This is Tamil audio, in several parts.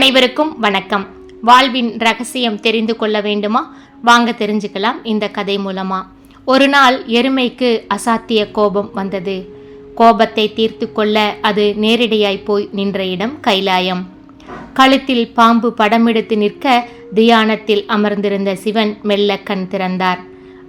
அனைவருக்கும் வணக்கம். வாழ்வின் ரகசியம் தெரிந்து கொள்ள வேண்டுமா? வாங்க தெரிஞ்சுக்கலாம் இந்த கதை மூலமா. ஒரு நாள் எருமைக்கு அசாத்திய கோபம் வந்தது. கோபத்தை தீர்த்து கொள்ள அது நேரடியாய் போய் நின்ற இடம் கைலாயம். கழுத்தில் பாம்பு படமெடுத்து நிற்க தியானத்தில் அமர்ந்திருந்த சிவன் மெல்ல கண் திறந்தார்.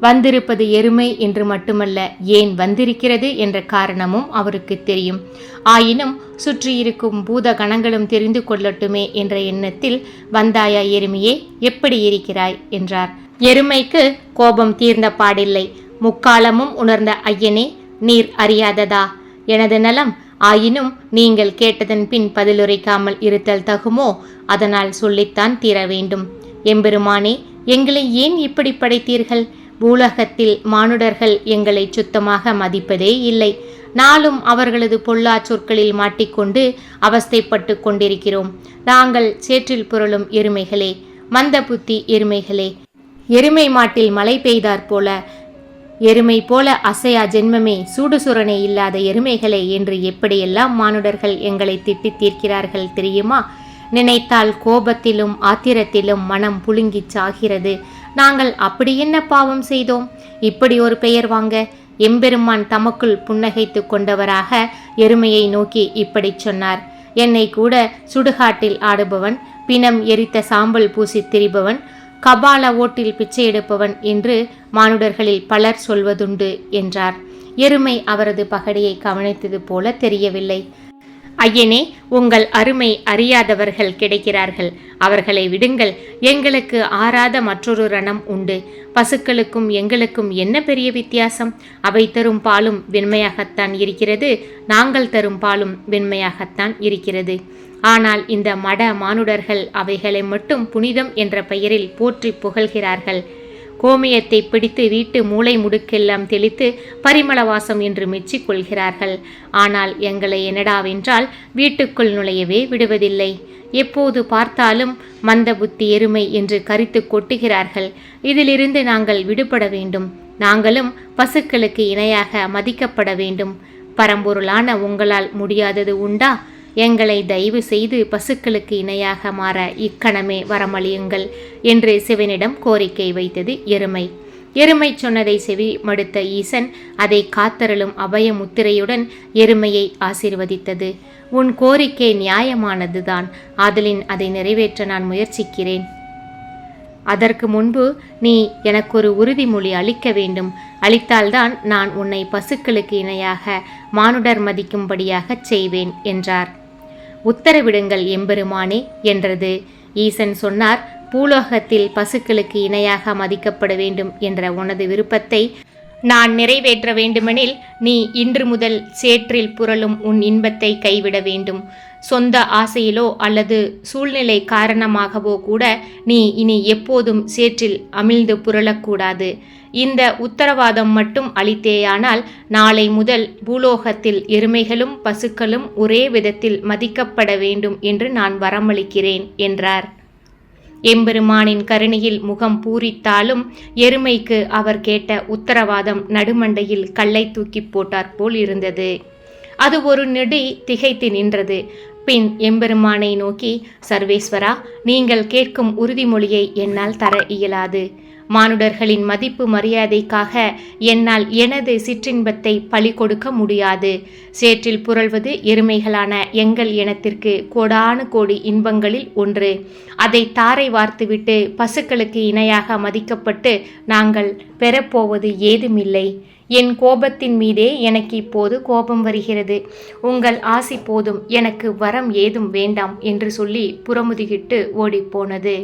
வந்திருப்பது எருமை என்று மட்டுமல்ல ஏன் வந்திருக்கிறது என்ற காரணமும் அவருக்கு தெரியும். ஆயினும் சுற்றியிருக்கும் பூத கணங்களும் தெரிந்து கொள்ளட்டுமே என்ற எண்ணத்தில் வந்தாயா எருமையே எப்படி இருக்கிறாய்? என்றார். எருமைக்கு கோபம் தீர்ந்த பாடில்லை. முக்காலமும் உணர்ந்த ஐயனே நீர் அறியாததா? எனது நலம். ஆயினும் நீங்கள் கேட்டதன் பின் பதிலுரைக்காமல் இருத்தல் தகுமோ? அதனால் சொல்லித்தான் தீர வேண்டும் எம்பெருமானே எங்களை ஏன் இப்படி படைத்தீர்கள்? பூலகத்தில் மானுடர்கள் எங்களை சுத்தமாக மதிப்பதே இல்லை. நாளும் அவர்களது பொல்லா சொற்களில் மாட்டிக்கொண்டு அவஸ்தைப்பட்டு கொண்டிருக்கிறோம். நாங்கள் சேற்றில் புரளும் எருமைகளே மந்த புத்தி எருமைகளே. எருமை மாட்டில் மழை பெய்தாற் போல எருமை போல அசையா ஜென்மமே சூடுசுரணை இல்லாத எருமைகளே என்று எப்படியெல்லாம் மானுடர்கள் எங்களை திட்டி தீர்க்கிறார்கள் தெரியுமா? நினைத்தால் கோபத்திலும் ஆத்திரத்திலும் மனம் புழுங்கிச் சாகிறது. நாங்கள் அப்படி என்ன பாவம் செய்தோம்? இப்படி ஒரு பெயர் வாங்க எம்பெருமான் தமக்குள் புன்னகைத்து கொண்டவராக எருமையை நோக்கி இப்படிச் சொன்னார். என்னை கூட சுடுகாட்டில் ஆடுபவன் பிணம் எரித்த சாம்பல் பூசி திரிபவன் கபால ஓட்டில் பிச்சை எடுப்பவன் என்று மானுடர்களில் பலர் சொல்வதுண்டு என்றார். எருமை அவரது பகடியை கவனித்தது போல தெரியவில்லை. ஐயனே உங்கள் அருமை அறியாதவர்கள் கிடைக்கிறார்கள். அவர்களை விடுங்கள். எங்களுக்கு ஆறாத மற்றொரு ரணம் உண்டு. பசுக்களுக்கும் எங்களுக்கும் என்ன பெரிய வித்தியாசம்? அவை தரும் பாலும் வெண்மையாகத்தான் இருக்கிறது. நாங்கள் தரும் பாலும் வெண்மையாகத்தான் இருக்கிறது. ஆனால் இந்த மட மானுடர்கள் அவைகளை மட்டும் புனிதம் என்ற பெயரில் போற்றி புகழ்கிறார்கள். கோமியத்தை பிடித்து வீட்டு மூளை முடுக்கெல்லாம் தெளித்து பரிமள வாசம் என்று மெச்சிக் கொள்கிறார்கள். ஆனால் எங்களை என்னடாவென்றால் வீட்டுக்குள் நுழையவே விடுவதில்லை. எப்போது பார்த்தாலும் மந்த புத்தி எருமை என்று கரித்து கொட்டுகிறார்கள். இதிலிருந்து நாங்கள் விடுபட வேண்டும். நாங்களும் பசுக்களுக்கு இணையாக மதிக்கப்பட வேண்டும். பரம்பொருளான உங்களால் முடியாதது உண்டா? எங்களை தயவு செய்து பசுக்களுக்கு இணையாக மாற இக்கணமே வரமளியுங்கள் என்று சிவனிடம் கோரிக்கை வைத்தது எருமை. எருமை சொன்னதை செவி மடுத்த ஈசன் அதை காத்தருளும் அபய முத்திரையுடன் எருமையை ஆசீர்வதித்தது. உன் கோரிக்கை நியாயமானதுதான். ஆதலின் அதை நிறைவேற்ற நான் முயற்சிக்கிறேன். அதற்கு முன்பு நீ எனக்கொரு உறுதிமொழி அளிக்க வேண்டும். அளித்தால்தான் நான் உன்னை பசுக்களுக்கு இணையாக மானுடர் மதிக்கும்படியாகச் செய்வேன் என்றார். உத்தரவிடுங்கள் எம்பெருமானே என்றது. ஈசன் சொன்னார் பூலோகத்தில் பசுக்களுக்கு இணையாக மதிக்கப்பட வேண்டும் என்ற உனது விருப்பத்தை நான் நிறைவேற்ற வேண்டுமெனில் நீ இன்று முதல் சேற்றில் புரளும் உன் இன்பத்தை கைவிட வேண்டும். சொந்த ஆசையிலோ அல்லது சூழ்நிலை காரணமாகவோ கூட நீ இனி எப்போதும் சேற்றில் அமிழ்ந்து புரளக்கூடாது. இந்த உத்தரவாதம் மட்டும் அளித்தேயானால் நாளை முதல் பூலோகத்தில் எருமைகளும் பசுக்களும் ஒரே விதத்தில் மதிக்கப்பட வேண்டும் என்று நான் வரமளிக்கிறேன் என்றார். எம்பெருமானின் கருணையில் முகம் பூரித்தாலும் எருமைக்கு அவர் கேட்ட உத்தரவாதம் நடுமண்டையில் கல்லை தூக்கி போட்டார் போல் இருந்தது. அது ஒரு நெடி திகைத்து நின்றது. பின் எம்பெருமானை நோக்கி சர்வேஸ்வரா நீங்கள் கேட்கும் உறுதிமொழியை என்னால் தர இயலாது. மானுடர்களின் மதிப்பு மரியாதைக்காக என்னால் எனது சிற்றின்பத்தை பழி கொடுக்க முடியாது. சேற்றில் புரள்வது எருமைகளான எங்கள் இனத்திற்கு கோடானு கோடி இன்பங்களில் ஒன்று. அதை தாரை வார்த்துவிட்டு பசுக்களுக்கு இணையாக மதிக்கப்பட்டு நாங்கள் பெறப்போவது ஏதுமில்லை. என் கோபத்தின் மீதே எனக்கு இப்போது கோபம் வருகிறது. உங்கள் ஆசி போதும். எனக்கு வரம் ஏதும் வேண்டாம் என்று சொல்லி புறமுதுகிட்டு ஓடிப்போனது.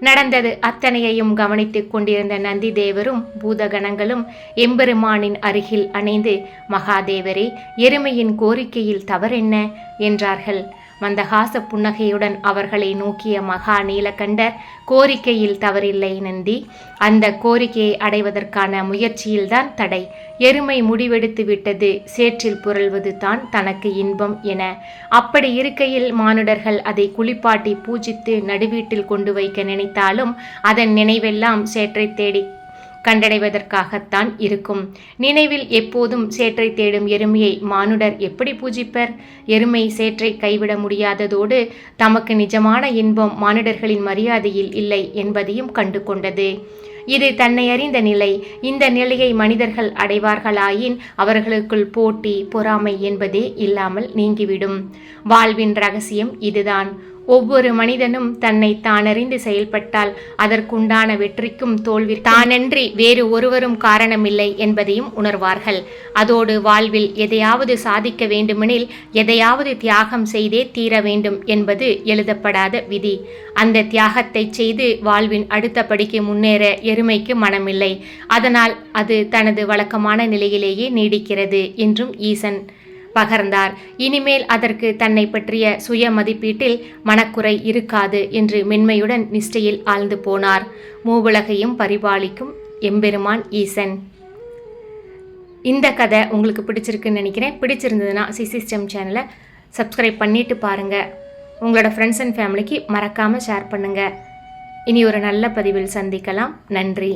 நடந்தது. அத்தனையையும் கவனித்துக் கொண்டிருந்த நந்தி தேவரும் பூதகணங்களும் எம்பெருமானின் அருகில் அணைந்து மகாதேவரே எருமையின் கோரிக்கையில் தவறென்ன? என்றார்கள். மந்தகாச புன்னகையுடன் அவர்களை நோக்கிய மகா நீலகண்டர் கோரிக்கையில் தவறில்லை நந்தி. அந்த கோரிக்கையை அடைவதற்கான முயற்சியில்தான் தடை. எருமை முடிவெடுத்து விட்டது சேற்றில் புரள்வது தான் தனக்கு இன்பம் என. அப்படி இருக்கையில் மானுடர்கள் அதை குளிப்பாட்டி பூஜித்து நடுவீட்டில் கொண்டு வைக்க நினைத்தாலும் அதன் நினைவெல்லாம் சேற்றை தேடி கண்டடைவதற்காகத்தான் இருக்கும். நினைவில் எப்போதும் சேற்றை தேடும் எருமையை மானுடர் எப்படி பூஜிப்பர்? எருமை சேற்றை கைவிட முடியாததோடு தமக்கு நிஜமான இன்பம் மானுடர்களின் மரியாதையில் இல்லை என்பதையும் கண்டு கொண்டது இது தன்னை அறிந்த நிலை. இந்த நிலையை மனிதர்கள் அடைவார்களாயின் அவர்களுக்குள் போட்டி பொறாமை என்பதே இல்லாமல் நீங்கிவிடும். வாழ்வின் ரகசியம் இதுதான். ஒவ்வொரு மனிதனும் தன்னை தானறிந்து செயல்பட்டால் அதற்குண்டான வெற்றிக்கும் தோல்வி தானன்றி வேறு ஒருவரும் காரணமில்லை என்பதையும் உணர்வார்கள். அதோடு வாழ்வில் எதையாவது சாதிக்க வேண்டுமெனில் எதையாவது தியாகம் செய்தே தீர வேண்டும் என்பது எழுதப்படாத விதி. அந்த தியாகத்தை செய்து வாழ்வின் அடுத்த படிக்கு முன்னேற எருமைக்கு மனமில்லை. அதனால் அது தனது வழக்கமான நிலையிலேயே நீடிக்கிறது என்றும் ஈசன் பகர்ந்தார். இனிமேல் அதற்கு தன்னை பற்றிய சுய மதிப்பீட்டில் மனக்குறை இருக்காது என்று மென்மையுடன் நிஷ்டையில் ஆழ்ந்து போனார். மூவுலகையும் பரிபாலிக்கும் எம்பெருமான் ஈசன். இந்த கதை உங்களுக்கு பிடிச்சிருக்குன்னு நினைக்கிறேன். பிடிச்சிருந்ததுன்னா சிசிஸ்டம் சேனலை சப்ஸ்கிரைப் பண்ணிட்டு பாருங்கள் உங்களோட ஃப்ரெண்ட்ஸ் அண்ட் ஃபேமிலிக்கு மறக்காமல் ஷேர் பண்ணுங்கள் இனி ஒரு நல்ல பதிவில் சந்திக்கலாம். நன்றி.